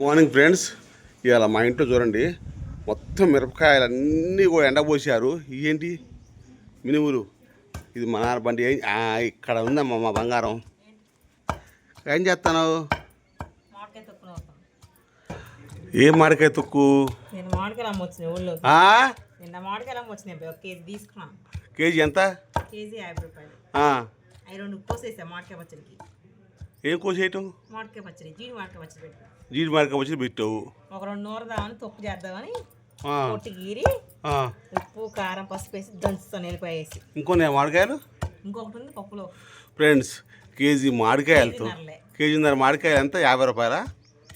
Morning friends ఇవాళ మా ఇంట్లో చూడండి మొత్తం మిరపకాయలు అన్నీ కూడా ఎండపోసారు ఏంటి మినుములు ఇది మా నాన్న బండి ఇక్కడ ఉందమ్మా మా బంగారం? ఏం చేస్తాను ఏం మాడికాయ తొక్కు? కేజీ ఎంత? కేజీ యాభై రూపాయలు. రెండు కోసేసా మామిడికాయ పచ్చడికి. ఏం కోసేయటం మామిడికాయ పచ్చడి జీడి మామిడికాయ పచ్చడి పెట్టు. జీడి వచ్చి పెట్టావు. ఒక రెండు నూరదామని తొక్కు చేద్దామని పొట్టి గీరి. ఉప్పు కారం పసుపు వేసి దంచుతాను వెళ్ళిపోయి వేసి. ఇంకొన్ని మామిడికాయలు? ఇంకొకటి ఉంది పప్పులో. ఫ్రెండ్స్ కేజీ మామిడికాయలతో. కేజీన్నర మామిడికాయలు ఎంత? యాభై రూపాయలా?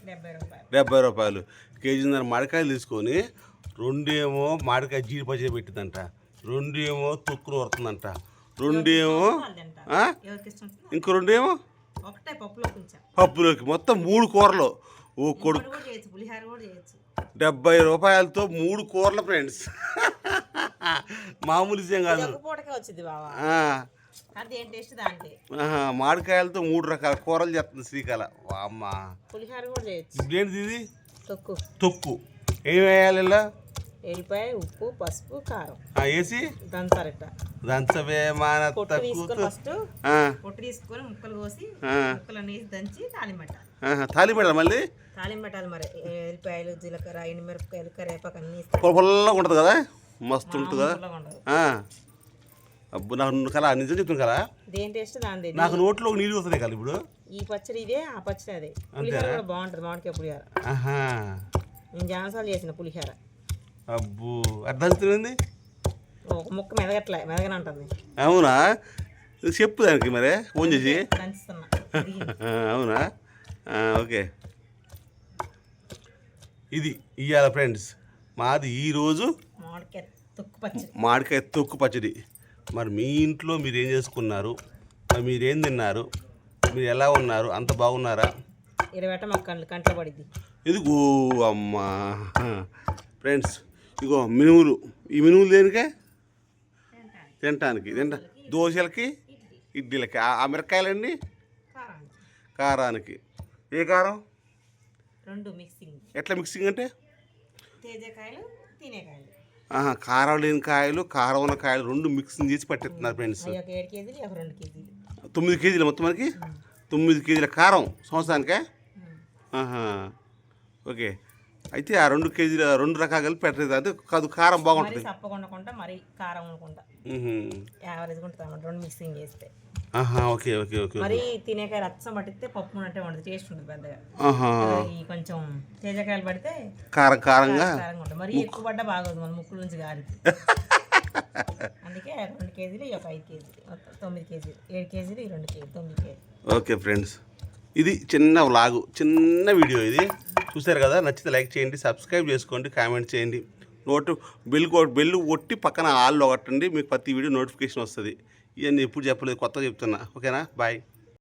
డెబ్బై రూపాయలు. డెబ్బై రూపాయలు. కేజీన్నర మామిడికాయలు తీసుకొని రెండేమో మామిడికాయ జీడి పచ్చడి పెట్టిందంట. రెండేమో తొక్కులు వరుతుందంట. రెండేమో ఇంకో రెండేమో? ఒకటే పప్పులో కొంచెం పప్పులోకి మొత్తం మూడు కూరలు. ఓ కొడుకు. పులిహార కూడా చేయొచ్చు. డెబ్బై రూపాయలతో మూడు కూరలు ఫ్రెండ్స్. మామూలు విషయం కాదు. మామిడికాయలతో మూడు రకాల కూరలు చేస్తుంది శ్రీకళ. అమ్మ ఇదేంటిది ఇది? తొక్కు. తొక్కు. ఏం వేయాలి ఇలా? ఎల్లిపాయ ఉప్పు పసుపు కారం. ఆ, వేసి దంచారట దంచవే మాన పొట్టు తీసుకొని తక్కువ ఫస్ట్ పొట్టు తీసుకొని ముక్కలు కోసి. ముక్కలు వేసి దంచి తాలింబెట్ట తాలి పెడదా మళ్ళీ? తాలింబెట్టాలి మరి. ఎల్లిపాయలు జీలకర్ర ఎండుమిరపకాయలు కరివేపాకు అన్ని పుల్లగా ఉంటుంది కదా? మస్తు ఉంటుంది కదా. అబ్బు నాకు కదా నిజం చెప్తుంది కదా దేని టేస్ట్ దాని నాకు నోట్లో నీళ్ళు వస్తున్నాయి కదా ఇప్పుడు. ఈ పచ్చడి ఇదే ఆ పచ్చడి అదే. పులిహార కూడా బాగుంటుంది మామిడికాయ పులిహార. నేను జానసాలు చేసిన పులిహార. అబ్బు అర్థం దంచుతుంది ఒక ముక్క మెదగట్లే మెదగనంటుంది అవునా? చెప్పు దానికి మరి ఫోన్ చేసి. అవునా? ఓకే. ఇది ఇవాళ ఫ్రెండ్స్ మాది ఈరోజు మామిడికాయ తొక్కు పచ్చడి. మామిడికాయ తొక్కు పచ్చడి. మరి మీ ఇంట్లో మీరు ఏం చేసుకున్నారు? మరి మీరేం తిన్నారు? మీరు ఎలా ఉన్నారు? అంత బాగున్నారా? ఇరవై కంట్లో పడిద్ది. ఇదిగో అమ్మా. ఫ్రెండ్స్ ఇగో మినుములు ఈ మినుములు దేనికే? తినటానికి. తింటా. దోశలకి ఇడ్లీలకి. ఆ- మిరకాయలండి కారం కారానికి. ఏ కారం? రెండు మిక్సింగ్. ఎట్లా మిక్సింగ్ అంటే? కారం లేని కాయలు కారం ఉన్న కాయలు రెండు మిక్సింగ్ చేసి పట్టిస్తున్నారు ఫ్రెండ్స్. తొమ్మిది కేజీలు మొత్తం మనకి తొమ్మిది కేజీల కారం సంవత్సరానికే? ఓకే. అయితే ఆ రెండు కేజీల రెండు రకాలు కలిపి పెట్టలేదు. అంటే కాదు కారం బాగుంటుంది. సప్పగా ఉండకుండా మరీ కారం మ్హూ. యావరేజ్గా ఉంటుంది రెండు మిక్సింగ్ చేస్తే. ఆహా ఓకే ఓకే ఓకే మరీ తినేకాయ రచ్చం పట్టిస్తే పప్పు ఉన్నట్టే ఉండదు టేస్ట్ ఉంటుంది పెద్దగా. ఆహా. ఈ కొంచెం తేజకాయలు పడితే కారం కారంగా? కారంగా ఉంటుంది. మరీ ఎక్కువ పడ్డా బాగోదు మన ముక్కుల నుంచి గాలి అందుకే రెండు కేజీలు ఒక ఐదు కేజీలు తొమ్మిది కేజీలు ఏడు కేజీలు రెండు కేజీలు తొమ్మిది కేజీలు. Okay friends. ఇది చిన్న వ్లాగు చిన్న వీడియో ఇది. చూసారు కదా? నచ్చితే లైక్ చేయండి సబ్స్క్రైబ్ చేసుకోండి కామెంట్ చేయండి. నోటు బెల్ బెల్ కొట్టి పక్కన ఆళ్ళు ఒకటండి మీకు ప్రతి వీడియో నోటిఫికేషన్ వస్తుంది. ఇవన్నీ ఎప్పుడు చెప్పలేదు కొత్తగా చెప్తున్నా. ఓకేనా? బాయ్.